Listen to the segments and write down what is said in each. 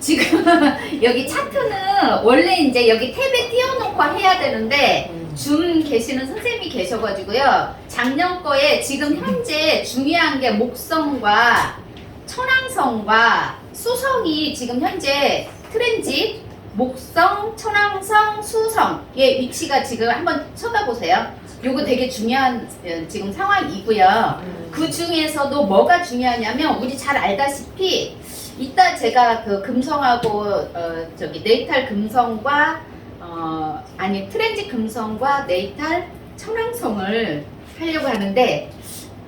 지금 여기 차트는 원래 이제 여기 탭에 띄워놓고 해야 되는데 줌 계시는 선생님이 계셔가지고요. 작년 거에 지금 현재 중요한 게 목성과 천왕성과 수성이 지금 현재 트렌지 목성, 천왕성, 수성의 위치가 지금 한번 쳐다보세요. 요거 되게 중요한 어, 지금 상황이고요. 그 중에서도 뭐가 중요하냐면 우리 잘 알다시피 이따 제가 그 금성하고 어 저기 네이탈 금성과 어 아니 트렌지 금성과 네이탈 천왕성을 하려고 하는데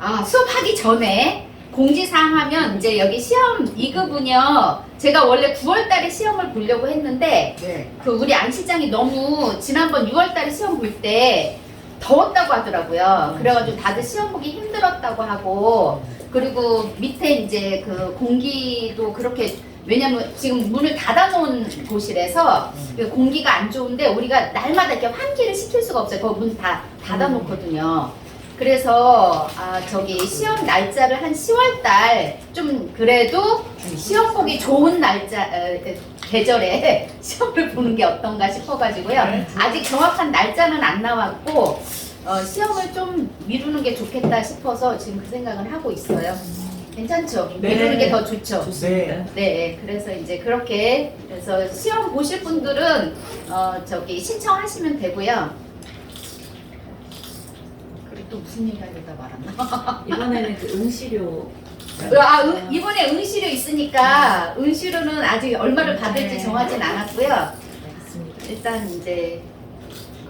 아 수업하기 전에 공지사항 하면 이제 여기 시험 2급은요 제가 원래 9월달에 시험을 보려고 했는데 네. 그 우리 안 시장이 너무 지난번 6월달에 시험 볼 때 더웠다고 하더라고요. 그래가지고 다들 시험 보기 힘들었다고 하고 그리고 밑에 이제 그 공기도 그렇게 왜냐면 지금 문을 닫아놓은 곳이라서 그 공기가 안 좋은데 우리가 날마다 이렇게 환기를 시킬 수가 없어요. 그 문 다 닫아놓거든요. 그래서 아 저기 시험 날짜를 한 10월 달 좀 그래도 시험 보기 좋은 날짜 어, 계절에 시험을 보는 게 어떤가 싶어가지고요. 아직 정확한 날짜는 안 나왔고 어, 시험을 좀 미루는 게 좋겠다 싶어서 지금 그 생각을 하고 있어요. 괜찮죠? 네. 미루는 게 더 좋죠. 네. 네, 그래서 이제 그렇게 그래서 시험 보실 분들은 어, 저기 신청하시면 되고요. 그리고 또 무슨 얘기 하려다 말았나? 이번에는 그 응시료 아, 응- 이번에 응시료 있으니까 응시료는 아직 얼마를 받을지 네. 정하진 않았고요. 알겠습니다. 일단 이제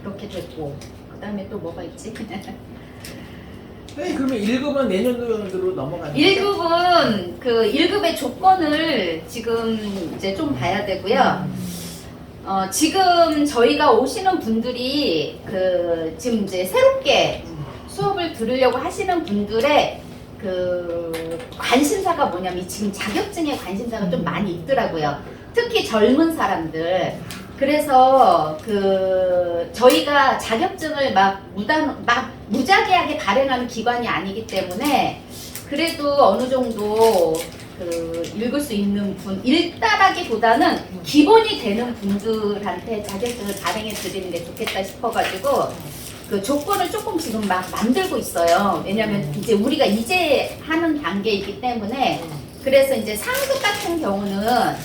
그렇게 됐고 그다음에 또 뭐가 있지? 네, 그러면 1급은 내년도로 넘어가는 거죠? 1급은 그 1급의 조건을 지금 이제 좀 봐야 되고요. 어, 지금 저희가 오시는 분들이 그 지금 이제 새롭게 수업을 들으려고 하시는 분들의 그 관심사가 뭐냐면 이 지금 자격증의 관심사가 좀 많이 있더라고요. 특히 젊은 사람들. 그래서 그 저희가 자격증을 막 무단 막 무작위하게 발행하는 기관이 아니기 때문에 그래도 어느 정도 그 읽을 수 있는 분 일단하기보다는 기본이 되는 분들한테 자격증을 발행해 드리는 게 좋겠다 싶어가지고 그 조건을 조금 지금 막 만들고 있어요. 왜냐면 이제 우리가 이제 하는 단계이기 때문에 그래서 이제 상급 같은 경우는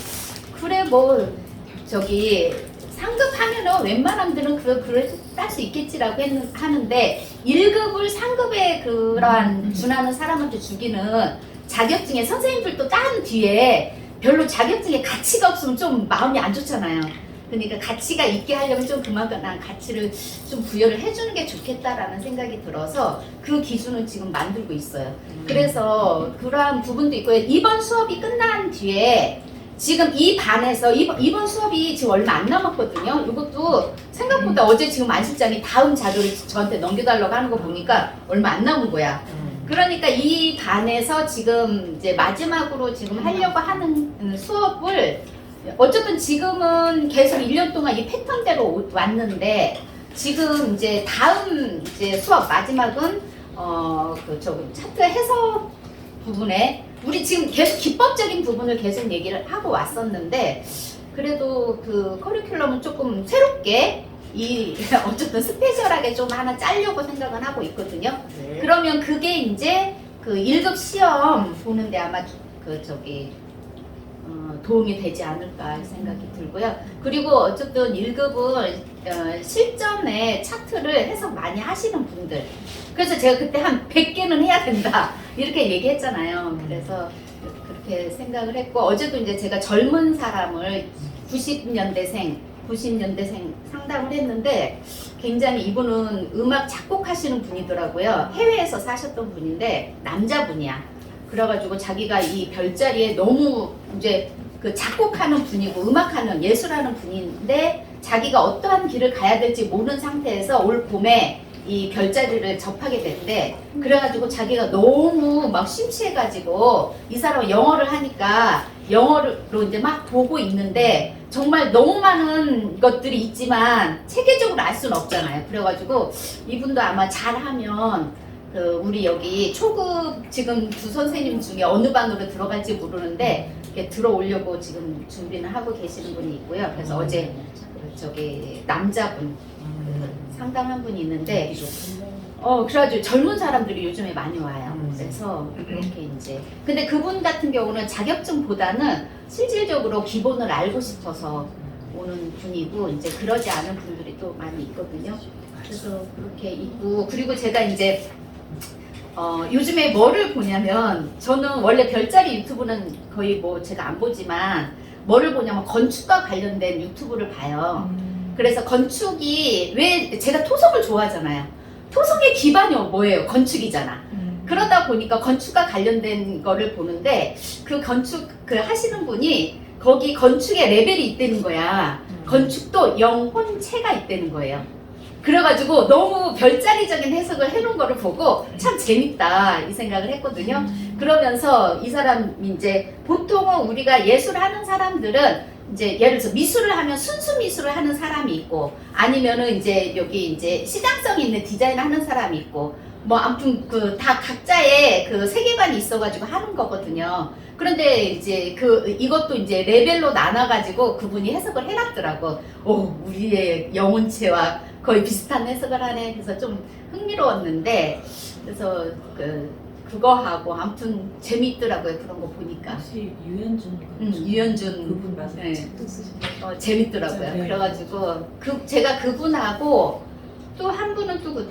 그래 뭐 저기 상급하면은 웬만함들은 그 그럴 딸수 있겠지라고 했는, 하는데 1급을 상급에 그러한 준하는 사람한테 주기는 자격증에 선생님들도 딴 뒤에 별로 자격증에 가치가 없으면 좀 마음이 안 좋잖아요. 그러니까 가치가 있게 하려면 좀 그만큼 난 가치를 좀 부여를 해주는 게 좋겠다라는 생각이 들어서 그 기준을 지금 만들고 있어요. 그래서 그러한 부분도 있고 요. 이번 수업이 끝난 뒤에 지금 이 반에서 이번, 이번 수업이 지금 얼마 안 남았거든요. 이것도 생각보다 어제 지금 안 실장이 다음 자료를 저한테 넘겨달라고 하는 거 보니까 얼마 안 남은 거야. 그러니까 이 반에서 지금 이제 마지막으로 지금 하려고 하는 음, 수업을 어쨌든 지금은 계속 1년 동안 이 패턴대로 오- 왔는데 지금 이제 다음 이제 수업 마지막은 어그 저기 차트 해석 부분에 우리 지금 계속 기법적인 부분을 계속 얘기를 하고 왔었는데 그래도 그 커리큘럼은 조금 새롭게 이 어쨌든 스페셜하게 좀 하나 짜려고 생각은 하고 있거든요. 네. 그러면 그게 이제 그 1급 시험 보는데 아마 그 저기 어, 도움이 되지 않을까 생각이 들고요. 그리고 어쨌든 1급은 어, 실전에 차트를 해석 많이 하시는 분들. 그래서 제가 그때 한 100개는 해야 된다. 이렇게 얘기했잖아요. 그래서 그렇게 생각을 했고 어제도 이제 제가 젊은 사람을 90년대생, 90년대생 상담을 했는데 굉장히 이분은 음악 작곡하시는 분이더라고요. 해외에서 사셨던 분인데 남자분이야. 그래가지고 자기가 이 별자리에 너무 이제 그 작곡하는 분이고 음악하는 예술하는 분인데 자기가 어떠한 길을 가야 될지 모르는 상태에서 올 봄에 이 별자리를 접하게 됐는데 그래가지고 자기가 너무 막 심취해가지고 이 사람은 영어를 하니까 영어로 이제 막 보고 있는데 정말 너무 많은 것들이 있지만 체계적으로 알 수는 없잖아요. 그래가지고 이분도 아마 잘하면 그 우리 여기 초급 지금 두 선생님 중에 어느 반으로 들어갈지 모르는데 이렇게 들어오려고 지금 준비는 하고 계시는 분이 있고요. 그래서 어제 그 저기 남자분 그 상담한 분이 있는데. 어 그래가지고 젊은 사람들이 요즘에 많이 와요. 음. 그래서 그렇게 이제 근데 그분 같은 경우는 자격증보다는 실질적으로 기본을 알고 싶어서 오는 분이고 이제 그러지 않은 분들이 또 많이 있거든요. 그래서 그렇게 있고 그리고 제가 이제 어, 요즘에 뭐를 보냐면 저는 원래 별자리 유튜브는 거의 뭐 제가 안 보지만 뭐를 보냐면 건축과 관련된 유튜브를 봐요. 그래서 건축이 왜 제가 토성을 좋아하잖아요. 토성의 기반이 뭐예요? 건축이잖아. 그러다 보니까 건축과 관련된 거를 보는데 그 건축 그 하시는 분이 거기 건축의 레벨이 있다는 거야. 건축도 영혼체가 있다는 거예요. 그래가지고 너무 별자리적인 해석을 해놓은 거를 보고 참 재밌다 이 생각을 했거든요. 그러면서 이 사람 이제 보통은 우리가 예술 하는 사람들은 이제 예를 들어서 미술을 하면 순수 미술을 하는 사람이 있고 아니면은 이제 여기 이제 시장성 있는 디자인 하는 사람이 있고 뭐 아무튼 그 다 각자의 그 세계관이 있어가지고 하는 거거든요. 그런데 이제 그 이것도 이제 레벨로 나눠가지고 그분이 해석을 해놨더라고. 오 우리의 영혼체와 거의 비슷한 해석을 하네. 그래서 좀 흥미로웠는데 그래서 그 그거 하고 아무튼 재미있더라고요 그런 거 보니까. 혹시 유현준 음, 유현준 그분 맞아요. 네. 책도 쓰신 어, 재밌더라고요. 네. 그래가지고 그 제가 그분하고 또 한 분은 또 그-